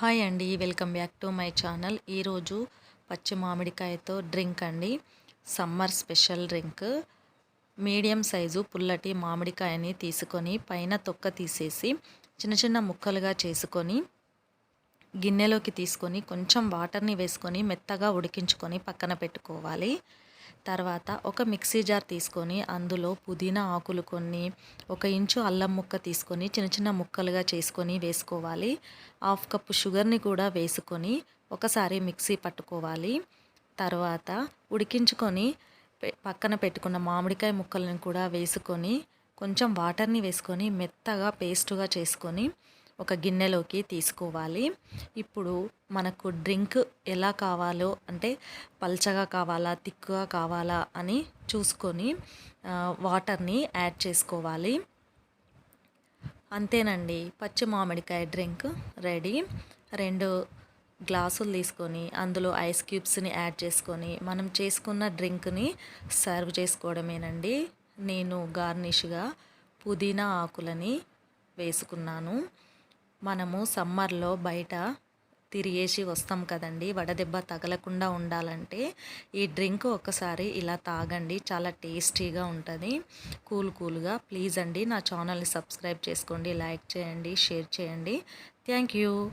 Hi అండి welcome back to my channel. ఈరోజు పచ్చి మామిడికాయతో డ్రింక్ అండి. Summer special drink. Medium size పుల్లటి మామిడికాయని తీసుకొని పైన తొక్క తీసేసి చిన్న చిన్న ముక్కలుగా చేసుకొని గిన్నెలోకి తీసుకొని కొంచెం వాటర్ని వేసుకొని మెత్తగా ఉడికించుకొని పక్కన పెట్టుకోవాలి. తర్వాత ఒక మిక్సీ జార్ తీసుకొని అందులో పుదీనా ఆకులు కొన్ని ఒక ఇంచు అల్లం ముక్క తీసుకొని చిన్న చిన్న ముక్కలుగా చేసుకొని వేసుకోవాలి. హాఫ్ కప్పు షుగర్ని కూడా వేసుకొని ఒకసారి మిక్సీ పట్టుకోవాలి. తర్వాత ఉడికించుకొని పక్కన పెట్టుకున్న మామిడికాయ ముక్కలను కూడా వేసుకొని కొంచెం వాటర్ని వేసుకొని మెత్తగా పేస్టుగా చేసుకొని ఒక గిన్నెలోకి తీసుకోవాలి. ఇప్పుడు మనకు డ్రింక్ ఎలా కావాలో అంటే పల్చగా కావాలా తిక్కుగా కావాలా అని చూసుకొని వాటర్ని యాడ్ చేసుకోవాలి. అంతేనండి. పచ్చి మామిడికాయ డ్రింక్ రెడీ. రెండు గ్లాసులు తీసుకొని అందులో ఐస్ క్యూబ్స్ని యాడ్ చేసుకొని మనం చేసుకున్న డ్రింక్ని సర్వ్ చేసుకోవడమేనండి. నేను గార్నిష్గా పుదీనా ఆకులని వేసుకున్నాను. మనము సమ్మర్లో బయట తిరిగేసి వస్తాం కదండి. వడదెబ్బ తగలకుండా ఉండాలంటే ఈ డ్రింక్ ఒకసారి ఇలా తాగండి. చాలా టేస్టీగా ఉంటుంది. కూల్ కూల్గా. ప్లీజ్ అండి నా ఛానల్ని సబ్స్క్రైబ్ చేసుకోండి. లైక్ చేయండి. షేర్ చేయండి. Thank you.